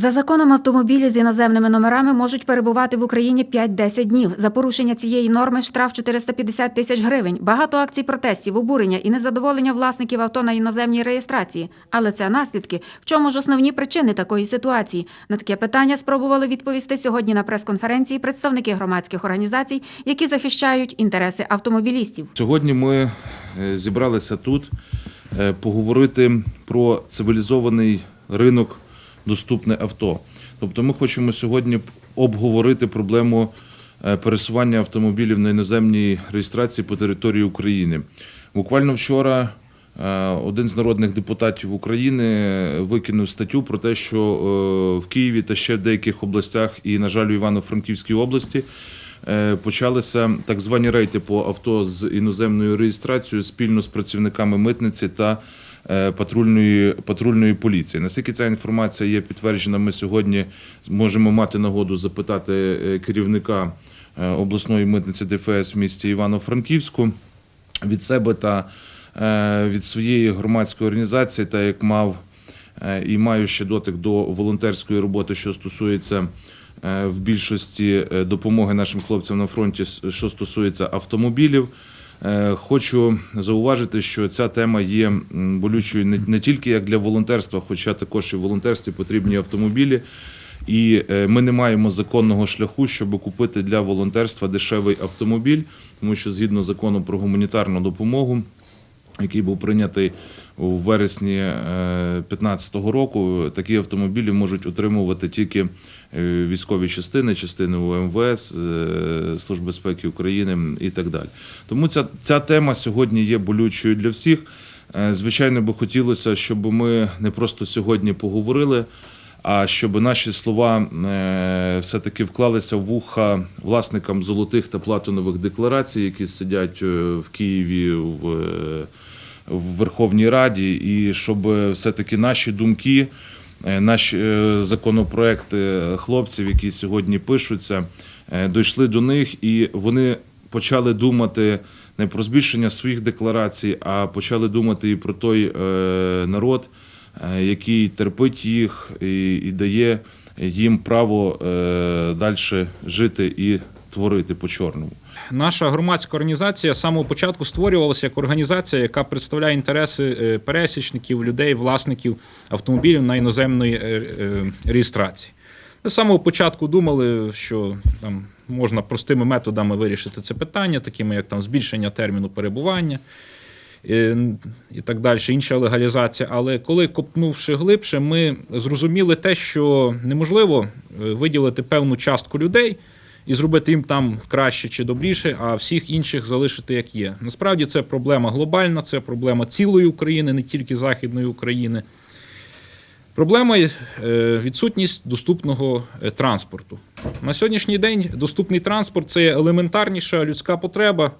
За законом автомобілі з іноземними номерами можуть перебувати в Україні 5-10 днів. За порушення цієї норми штраф 450 тисяч гривень. Багато акцій протестів, обурення і незадоволення власників авто на іноземній реєстрації. Але це наслідки. В чому ж основні причини такої ситуації? На таке питання спробували відповісти сьогодні на прес-конференції представники громадських організацій, які захищають інтереси автомобілістів. Сьогодні ми е, зібралися тут е, поговорити про цивілізований ринок доступне авто. Тобто ми хочемо сьогодні обговорити проблему е, пересування автомобілів на іноземній реєстрації по території України. Буквально вчора е, один з народних депутатів України викинув статтю про те, що е, в Києві та ще в деяких областях, і, на жаль, у Івано-Франківській області, е, почалися так звані рейти по авто з іноземною реєстрацією спільно з працівниками митниці та е, патрульної, патрульної поліції. Наскільки ця інформація є підтверджена, ми сьогодні можемо мати нагоду запитати е, керівника е, обласної митниці ДФС в місті Івано-Франківську від себе та е, від своєї громадської організації, та як мав е, і маю ще дотик до волонтерської роботи, що стосується е, в більшості е, допомоги нашим хлопцям на фронті, що стосується автомобілів. Е, Хочу зауважити, що ця тема є болючою не, тільки як для волонтерства, хоча також і в волонтерстві потрібні автомобілі. І е, ми не маємо законного шляху, щоб купити для волонтерства дешевий автомобіль, тому що згідно закону про гуманітарну допомогу, який був прийнятий у вересні 2015 року, такі автомобілі можуть отримувати тільки е, військові частини, частини УМВС, е, Служби безпеки України і так далі. Тому ця, ця тема сьогодні є болючою для всіх. Е, Звичайно, би хотілося, щоб ми не просто сьогодні поговорили, а щоб наші слова е, все-таки вклалися в вуха власникам золотих та платинових декларацій, які сидять е, в Києві в, е, в Верховній Раді, і щоб все-таки наші думки, наші законопроекти хлопців, які сьогодні пишуться, дійшли до них, і вони почали думати не про збільшення своїх декларацій, а почали думати і про той народ, який терпить їх і, і дає їм право е, далі жити і творити по чорному. Наша громадська організація з самого початку створювалася як організація, яка представляє інтереси е, пересічників, людей, власників автомобілів на іноземної е, е, реєстрації. Ми з самого початку думали, що там можна простими методами вирішити це питання, такими як там збільшення терміну перебування е, і так далі, інша легалізація. Але коли копнувши глибше, ми зрозуміли те, що неможливо е, виділити певну частку людей і зробити їм там краще чи добріше, а всіх інших залишити як є. Насправді це проблема глобальна, це проблема цілої України, не тільки Західної України. Проблема е, відсутність доступного е, транспорту. На сьогоднішній день доступний транспорт це елементарніша людська потреба.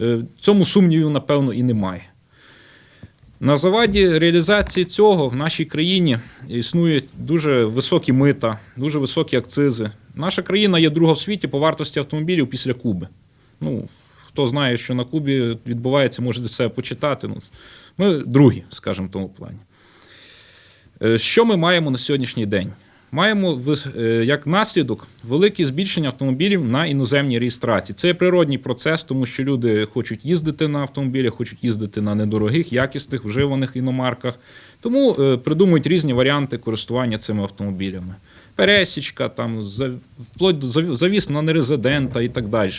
Е, цьому сумнівів, напевно, і немає. На заваді реалізації цього в нашій країні існують дуже високі мита, дуже високі акцизи. Наша країна є друга в світі по вартості автомобілів після Куби. Ну, хто знає, що на Кубі відбувається, можете себе почитати. Ну, ми другі, скажімо, в тому плані. Е, Що ми маємо на сьогоднішній день? Маємо е, як наслідок велике збільшення автомобілів на іноземній реєстрації. Це природній процес, тому що люди хочуть їздити на автомобілях, хочуть їздити на недорогих, якісних, вживаних іномарках. Тому е, придумують різні варіанти користування цими автомобілями. Пересічка, там, вплоть до заві- завіс на нерезидента і так далі.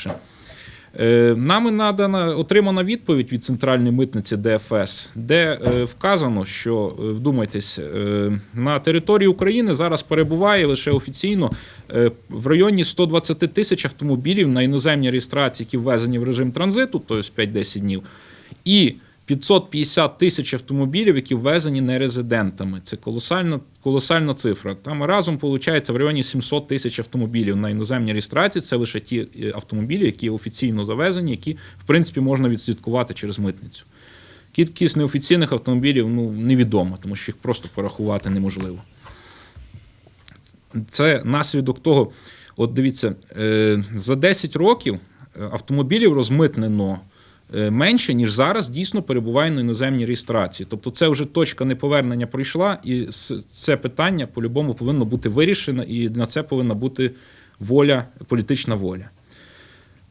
Е, Нами надана отримана відповідь від центральної митниці ДФС, де е, вказано, що е, вдумайтесь, на території України зараз перебуває лише офіційно в районі 120 тисяч автомобілів на іноземній реєстрації, які ввезені в режим транзиту, тобто 5-10 днів, і 550 тисяч автомобілів, які ввезені нерезидентами. Це колосальна, колосальна цифра. Там разом виходить в районі 700 тисяч автомобілів на іноземній реєстрації. Це лише ті е, автомобілі, які офіційно завезені, які в принципі можна відслідкувати через митницю. Кількість неофіційних автомобілів ну, невідома, тому що їх просто порахувати неможливо. Це наслідок того, от дивіться, е, за 10 років е, автомобілів розмитнено менше, ніж зараз дійсно перебуває на іноземній реєстрації. Тобто це вже точка неповернення пройшла, і це питання по-любому повинно бути вирішено, і на це повинна бути воля, політична воля.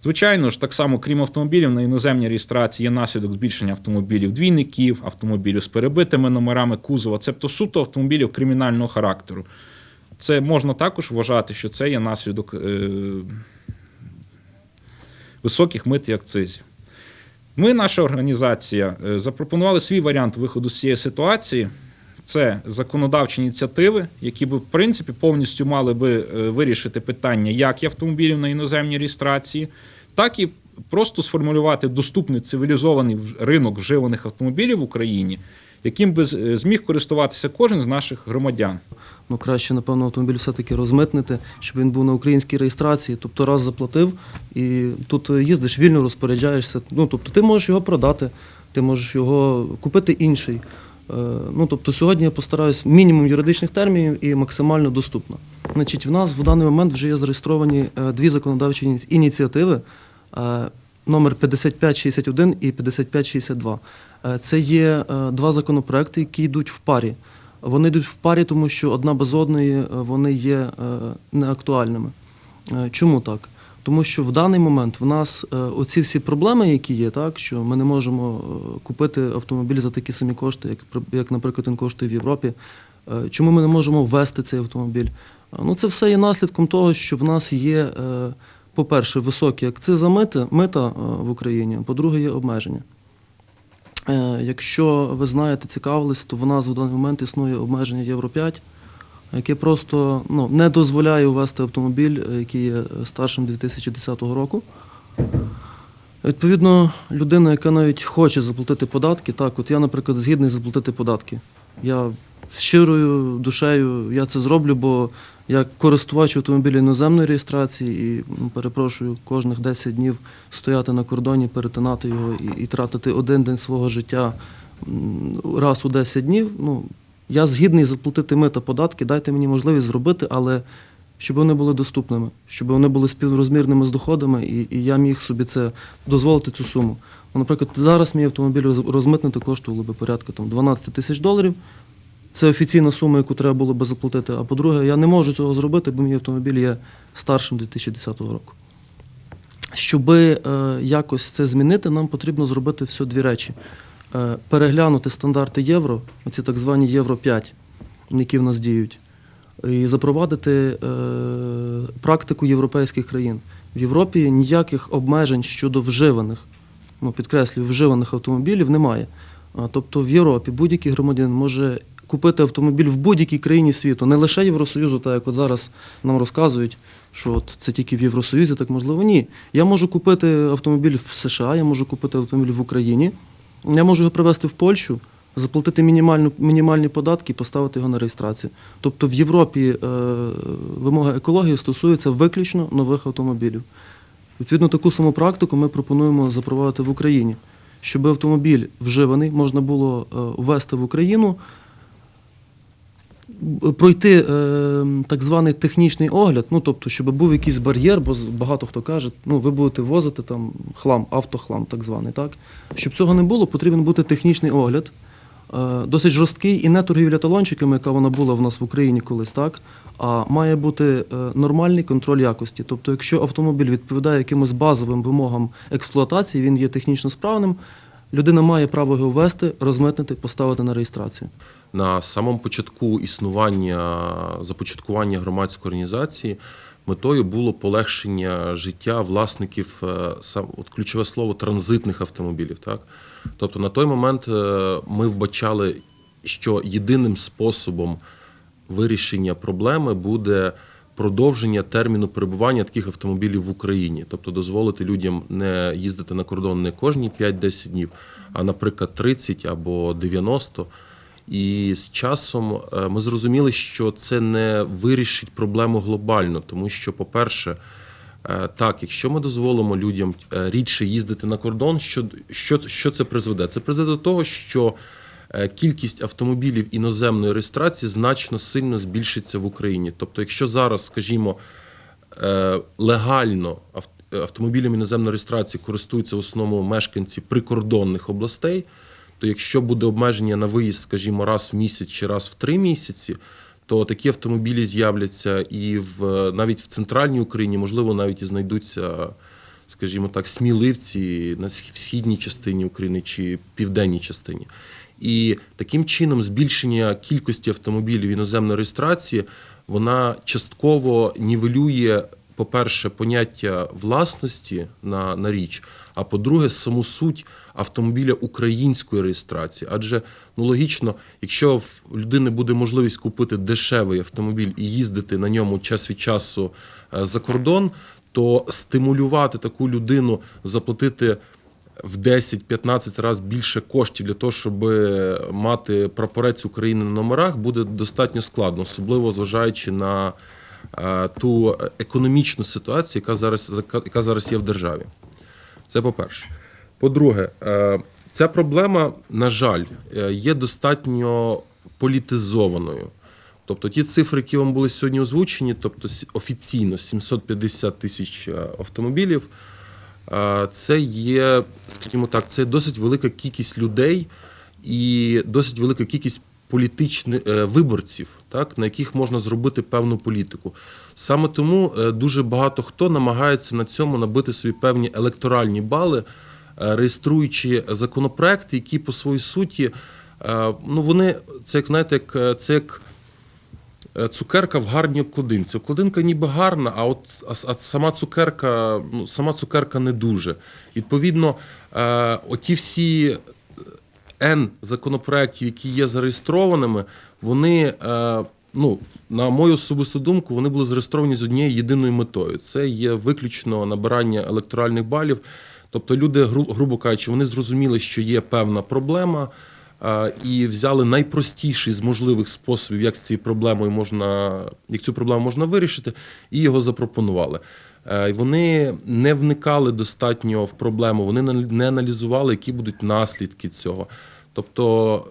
Звичайно ж, так само, крім автомобілів, на іноземній реєстрації є наслідок збільшення автомобілів двійників, автомобілів з перебитими номерами кузова, цебто суто автомобілів кримінального характеру. Це можна також вважати, що це є наслідок е, високих мит і акцизів. Ми, наша організація, е, запропонували свій варіант виходу з цієї ситуації. Це законодавчі ініціативи, які б, в принципі, повністю мали би е, вирішити питання як і автомобілів на іноземній реєстрації, так і просто сформулювати доступний цивілізований ринок вживаних автомобілів в Україні, яким би е, зміг користуватися кожен з наших громадян. Ну, краще, напевно, автомобіль все-таки розмитнити, щоб він був на українській реєстрації. Тобто раз заплатив і тут е, їздиш, вільно розпоряджаєшся. Ну, тобто ти можеш його продати, ти можеш його купити інший. Е, Ну, тобто сьогодні я постараюсь мінімум юридичних термінів і максимально доступно. Значить, в нас в даний момент вже є зареєстровані дві законодавчі ініціативи. Номер 5561 і 5562. Е, Це є е, два законопроекти, які йдуть в парі. Вони йдуть в парі, тому що одна без одної е, вони є неактуальними. Чому так? Тому що в даний момент в нас оці всі проблеми, які є, так що ми не можемо купити автомобіль за такі самі кошти, як, як наприклад, він коштує в Європі. Чому ми не можемо ввести цей автомобіль? Ну, це все є наслідком того, що в нас є, по-перше, високі акцизи мита, в Україні, по-друге, є обмеження. Е, Якщо ви знаєте, цікавились, то в нас в даний момент існує обмеження Євро 5, яке просто ну, не дозволяє увести автомобіль, е, який є старшим 2010 року. Відповідно, людина, яка навіть хоче заплатити податки, так, от я, наприклад, згідний заплатити податки. Я щирою душею я це зроблю, бо я користувач автомобіля іноземної реєстрації і перепрошую кожних 10 днів стояти на кордоні, перетинати його і, і тратити один день свого життя раз у 10 днів. Ну, я згідний заплатити мита податки, дайте мені можливість зробити, але щоб вони були доступними, щоб вони були співрозмірними з доходами, і, і я міг собі це дозволити цю суму. Ну, наприклад, зараз мій автомобіль розмитнити коштувало би порядка там, 12 тисяч доларів. Це офіційна сума, яку треба було би заплатити. А по-друге, я не можу цього зробити, бо мій автомобіль є старшим 2010 року. Щоб е, якось це змінити, нам потрібно зробити все дві речі: е, переглянути стандарти євро, оці так звані Євро 5, які в нас діють, і запровадити е, практику європейських країн. В Європі ніяких обмежень щодо вживаних, ну підкреслюю, вживаних автомобілів немає. Тобто в Європі будь-який громадянин може купити автомобіль в будь-якій країні світу, не лише Євросоюзу, так як от зараз нам розказують, що от це тільки в Євросоюзі, так можливо, ні. Я можу купити автомобіль в США, я можу купити автомобіль в Україні, я можу його привезти в Польщу, заплатити мінімальну, мінімальні податки і поставити його на реєстрацію. Тобто в Європі е, вимога екології стосується виключно нових автомобілів. Відповідно, таку саму практику ми пропонуємо запровадити в Україні, щоб автомобіль вживаний можна було е, ввести в Україну, пройти е, так званий технічний огляд, ну тобто, щоб був якийсь бар'єр, бо багато хто каже, ну ви будете возити там хлам, автохлам, так званий, так? Щоб цього не було, потрібен бути технічний огляд. е, Досить жорсткий і не торгівля талончиками, яка вона була в нас в Україні колись, так? А має бути е, нормальний контроль якості. Тобто, якщо автомобіль відповідає якимось базовим вимогам експлуатації, він є технічно справним, людина має право його ввести, розмитнити, поставити на реєстрацію. На самому початку існування започаткування громадської організації метою було полегшення життя власників е, от ключове слово транзитних автомобілів. Так, тобто на той момент е, ми вбачали, що єдиним способом вирішення проблеми буде продовження терміну перебування таких автомобілів в Україні, тобто дозволити людям не їздити на кордон не кожні 5-10 днів, а, наприклад, 30 або 90. І з часом е, ми зрозуміли, що це не вирішить проблему глобально, тому що, по-перше, е, так, якщо ми дозволимо людям е, рідше їздити на кордон, що, що, що це призведе? Це призведе до того, що кількість автомобілів іноземної реєстрації значно сильно збільшиться в Україні. Тобто, якщо зараз, скажімо, легально ав- автомобілями іноземної реєстрації користуються в основному мешканці прикордонних областей, то якщо буде обмеження на виїзд, скажімо, раз в місяць чи раз в три місяці, то такі автомобілі з'являться і в навіть в центральній Україні, можливо, навіть і знайдуться, скажімо так, сміливці на східній частині України чи південній частині. І таким чином збільшення кількості автомобілів іноземної реєстрації вона частково нівелює, по-перше, поняття власності на, на річ, а по-друге, саму суть автомобіля української реєстрації. Адже ну логічно, якщо в людини буде можливість купити дешевий автомобіль і їздити на ньому час від часу е, за кордон, то стимулювати таку людину заплатити в 10-15 разів більше коштів для того, щоб мати прапорець України на номерах, буде достатньо складно, особливо зважаючи на ту економічну ситуацію, яка зараз, яка зараз є в державі. Це по-перше. По-друге, е, ця проблема, на жаль, е, є достатньо політизованою. Тобто ті цифри, які вам були сьогодні озвучені, тобто офіційно 750 тисяч е, автомобілів, е, це є, скажімо так, це досить велика кількість людей і досить велика кількість політичних е, виборців, так, на яких можна зробити певну політику. Саме тому е, дуже багато хто намагається на цьому набити собі певні електоральні бали, е, реєструючи законопроекти, які по своїй суті, е, ну вони це як знаєте, як це як. Цукерка в гарній обкладинці. Обкладинка ніби гарна, а от а сама цукерка, ну сама цукерка не дуже. Відповідно, е, оті всі N законопроєктів, які є зареєстрованими, вони, е, ну, на мою особисту думку, вони були зареєстровані з однією єдиною метою. Це є виключно набирання електоральних балів. Тобто люди, гру- грубо кажучи, вони зрозуміли, що є певна проблема, е, і взяли найпростіший з можливих способів, як з цією проблемою можна, як цю проблему можна вирішити, і його запропонували. Е, Вони не вникали достатньо в проблему, вони не аналізували, які будуть наслідки цього. Тобто,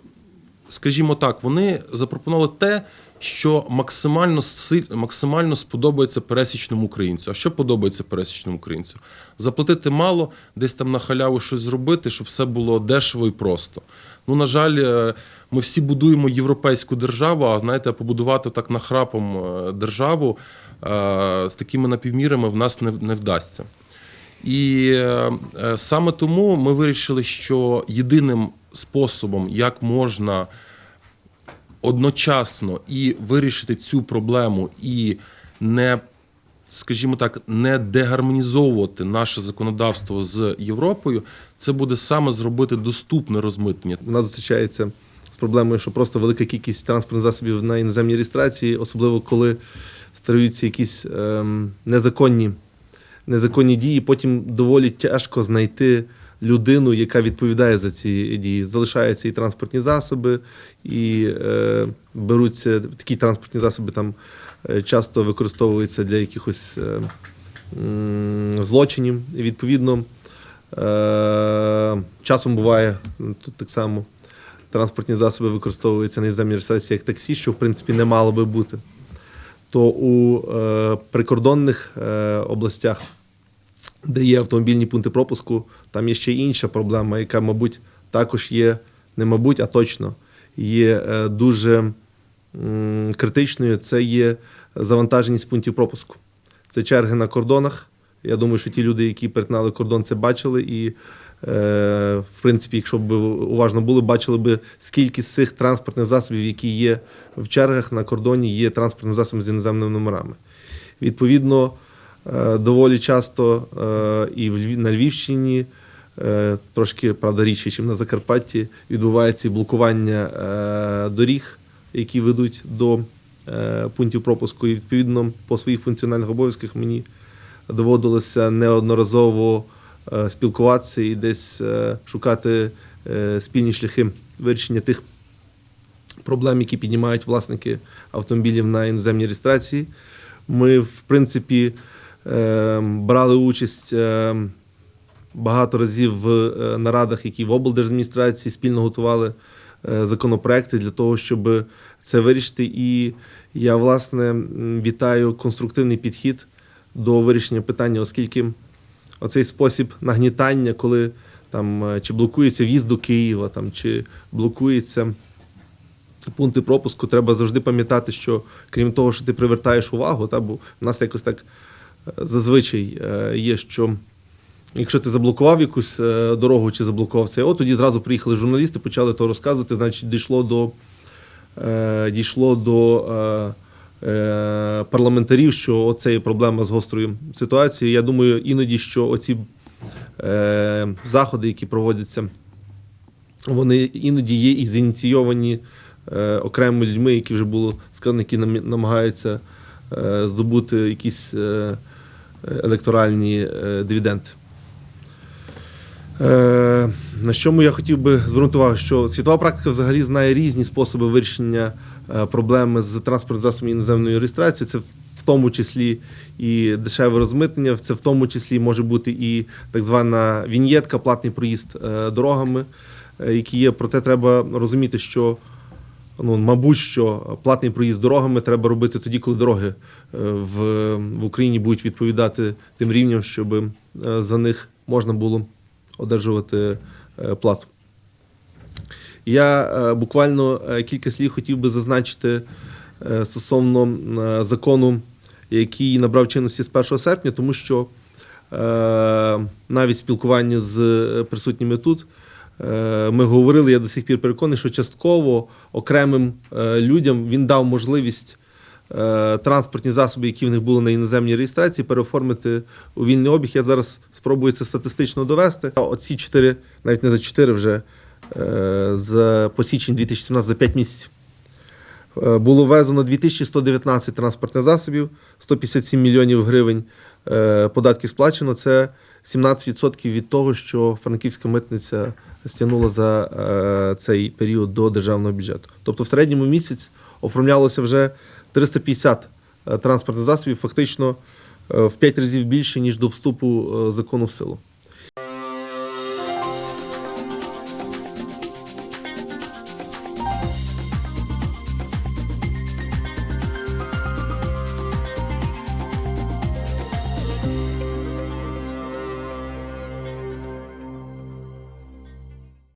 скажімо так, вони запропонували те, що максимально си- максимально сподобається пересічному українцю. А що подобається пересічному українцю? Заплатити мало, десь там на халяву щось зробити, щоб все було дешево і просто. Ну, на жаль, е, ми всі будуємо європейську державу, а знаєте, побудувати так нахрапом е, державу е, з такими напівмірами в нас не, не вдасться. І саме тому ми вирішили, що єдиним способом, як можна одночасно і вирішити цю проблему, і не, скажімо так, не дегармонізовувати наше законодавство з Європою, це буде саме зробити доступне розмитнення. Вона зустрічається з проблемою, що просто велика кількість транспортних засобів на іноземній реєстрації, особливо коли стаються якісь ем, незаконні, незаконні дії. Потім доволі тяжко знайти людину, яка відповідає за ці дії. Залишаються і транспортні засоби, і е, беруться такі транспортні засоби там часто використовуються для якихось е, злочинів. І відповідно, е, часом буває тут так само. Транспортні засоби використовуються на іноземній реєстрації як таксі, що в принципі не мало би бути. То у е, прикордонних е, областях, де є автомобільні пункти пропуску, там є ще інша проблема, яка, мабуть, також є, не мабуть, а точно є е, дуже критичною. Це є завантаженість пунктів пропуску. Це черги на кордонах. Я думаю, що ті люди, які перетинали кордон, це бачили. І, е, в принципі, якщо б уважно були, бачили би, скільки з цих транспортних засобів, які є в чергах на кордоні, є транспортним засобом з іноземними номерами. Відповідно, е, доволі часто е, і на Львівщині, трошки, правда, рідше, ніж на Закарпатті, відбувається і блокування доріг, які ведуть до е, пунктів пропуску. І відповідно по своїх функціональних обов'язках мені доводилося неодноразово е, спілкуватися і десь е, шукати спільні шляхи вирішення тих проблем, які піднімають власники автомобілів на іноземній реєстрації. Ми, в принципі, брали участь багато разів в нарадах, які в облдержадміністрації спільно готували законопроекти для того, щоб це вирішити. І я, власне, вітаю конструктивний підхід до вирішення питання, оскільки оцей спосіб нагнітання, коли там е, чи блокується в'їзд до Києва, там, чи блокується пункти пропуску, треба завжди пам'ятати, що крім того, що ти привертаєш увагу, та, бо в нас якось так е, зазвичай е, є, що якщо ти заблокував якусь е, дорогу чи заблокував це, от тоді зразу приїхали журналісти, почали то розказувати, значить, дійшло до, е, дійшло до е, парламентарів, що оце є проблема з гострою ситуацією. Я думаю, іноді, що оці заходи, які проводяться, вони іноді є і зініційовані окремими людьми, які вже було сказано, які намагаються здобути якісь електоральні дивіденди. Е, на чому я хотів би звернути увагу, що світова практика взагалі знає різні способи вирішення е, проблеми з транспортним засобом іноземної реєстрації. Це в тому числі і дешеве розмитнення, це в тому числі може бути і так звана віньєтка, платний проїзд е, дорогами, які є. Проте треба розуміти, що ну, мабуть, що платний проїзд дорогами треба робити тоді, коли дороги в, в Україні будуть відповідати тим рівням, щоб за них можна було одержувати е, плату. Я е, буквально е, кілька слів хотів би зазначити стосовно закону, який набрав чинності з 1 серпня, тому що навіть в спілкуванні з присутніми тут ми говорили, я до сих пір переконаний, що частково окремим людям він дав можливість транспортні засоби, які в них були на іноземній реєстрації, переоформити у вільний обіг. Я зараз спробую це статистично довести. Оці чотири, навіть не за чотири вже е, за по 2017 за 5 місяців. Е, Було ввезено 2119 транспортних засобів, 157 мільйонів гривень е, податків сплачено. Це 17% від того, що франківська митниця стягнула за е, цей період до державного бюджету. Тобто в середньому місяць оформлялося вже 350 е, транспортних засобів, фактично е, в 5 разів більше, ніж до вступу е, закону в силу.